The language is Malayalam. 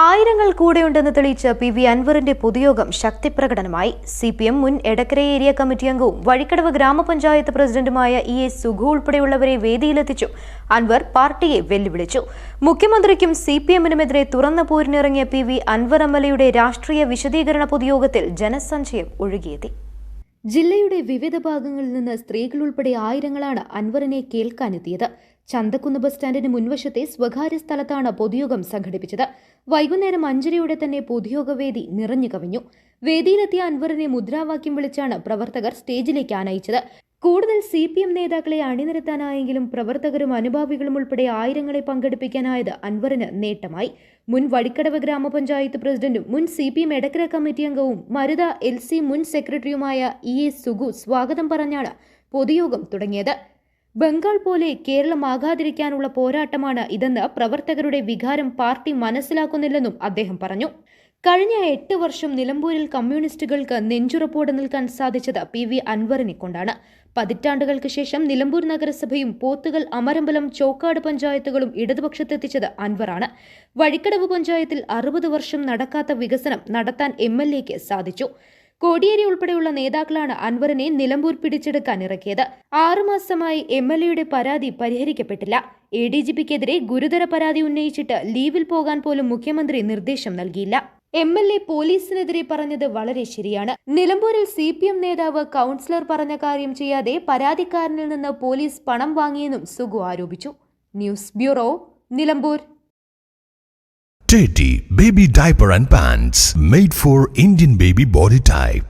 ആയിരങ്ങൾ കൂടെയുണ്ടെന്ന് തെളിയിച്ച പി വി അൻവറിന്റെ പൊതുയോഗം ശക്തിപ്രകടനമായി. സി പി എം മുൻ എടക്കര ഏരിയ കമ്മിറ്റി അംഗവും വഴിക്കടവ് ഗ്രാമപഞ്ചായത്ത് പ്രസിഡന്റുമായ ഇ എസ് സുഖു ഉൾപ്പെടെയുള്ളവരെ വേദിയിലെത്തിച്ചു. അൻവർ പാർട്ടിയെ വെല്ലുവിളിച്ചു. മുഖ്യമന്ത്രിക്കും സി പി എമ്മിനുമെതിരെ തുറന്ന പോരിനിറങ്ങിയ പി വി അൻവർ എയുടെ രാഷ്ട്രീയ വിശദീകരണ പൊതുയോഗത്തിൽ ജനസഞ്ചയം ഒഴുകിയെത്തി. ജില്ലയുടെ വിവിധ ഭാഗങ്ങളിൽ നിന്ന് സ്ത്രീകളുൾപ്പെടെ ആയിരങ്ങളാണ് അൻവറിനെ കേൾക്കാനെത്തിയത്. ചന്തക്കുന്ന് ബസ് സ്റ്റാൻഡിന് മുൻവശത്തെ സ്വകാര്യ സ്ഥലത്താണ് പൊതുയോഗം സംഘടിപ്പിച്ചത്. വൈകുന്നേരം അഞ്ചരയോടെ തന്നെ പൊതുയോഗവേദി നിറഞ്ഞു കവിഞ്ഞു. വേദിയിലെത്തിയ അൻവറിനെ മുദ്രാവാക്യം വിളിച്ചാണ് പ്രവർത്തകർ സ്റ്റേജിലേക്ക് ആനയിച്ചത്. കൂടുതൽ സി പി എം നേതാക്കളെ അണിനിരത്താനായെങ്കിലും പ്രവർത്തകരും അനുഭാവികളും ഉൾപ്പെടെ ആയിരങ്ങളെ പങ്കെടുപ്പിക്കാനായത് അൻവറിന് നേട്ടമായി. മുൻ വഴിക്കടവ് ഗ്രാമപഞ്ചായത്ത് പ്രസിഡന്റും മുൻ C P M Edakkara committee അംഗവും മരുത എൽ സി മുൻ സെക്രട്ടറിയുമായ ഇ എസ് സുഗു സ്വാഗതം പറഞ്ഞാണ് പൊതുയോഗം തുടങ്ങിയത്. ബംഗാൾ പോലെ കേരളമാകാതിരിക്കാനുള്ള പോരാട്ടമാണ് ഇതെന്ന് പ്രവർത്തകരുടെ വികാരം പാർട്ടി മനസ്സിലാക്കുന്നില്ലെന്നും അദ്ദേഹം പറഞ്ഞു. കഴിഞ്ഞ എട്ട് വർഷം നിലമ്പൂരിൽ കമ്മ്യൂണിസ്റ്റുകൾക്ക് നെഞ്ചുറപ്പോടെ നിൽക്കാൻ സാധിച്ചത് പി വി അൻവറിനെ കൊണ്ടാണ്. പതിറ്റാണ്ടുകൾക്ക് ശേഷം നിലമ്പൂർ നഗരസഭയും പോത്തുകൾ അമരമ്പലം ചോക്കാട് പഞ്ചായത്തുകളും ഇടതുപക്ഷത്തെത്തിച്ചത് അൻവറാണ്. വഴിക്കടവ് പഞ്ചായത്തിൽ അറുപത് വർഷം നടക്കാത്ത വികസനം നടത്താൻ എം സാധിച്ചു. കോടിയേരി ഉൾപ്പെടെയുള്ള നേതാക്കളാണ് അൻവറിനെ നിലമ്പൂർ പിടിച്ചെടുക്കാൻ ഇറക്കിയത്. ആറുമാസമായി എം എൽ എയുടെ പരാതി പരിഹരിക്കപ്പെട്ടില്ല. എ ഡി ജി പിക്കെതിരെ ഗുരുതര പരാതി ഉന്നയിച്ചിട്ട് ലീവിൽ പോകാൻ പോലും മുഖ്യമന്ത്രി നിർദ്ദേശം നൽകിയില്ല. എം എൽ എ പോലീസിനെതിരെ പറഞ്ഞത് വളരെ ശരിയാണ്. നിലമ്പൂരിൽ സി പി എം നേതാവ് കൗൺസിലർ പറഞ്ഞ കാര്യം ചെയ്യാതെ പരാതിക്കാരനിൽ നിന്ന് പോലീസ് പണം വാങ്ങിയെന്നും സുഗു ആരോപിച്ചു. News bureau Nilambur. JT Baby Diaper and Pants Made for Indian Baby Body Type.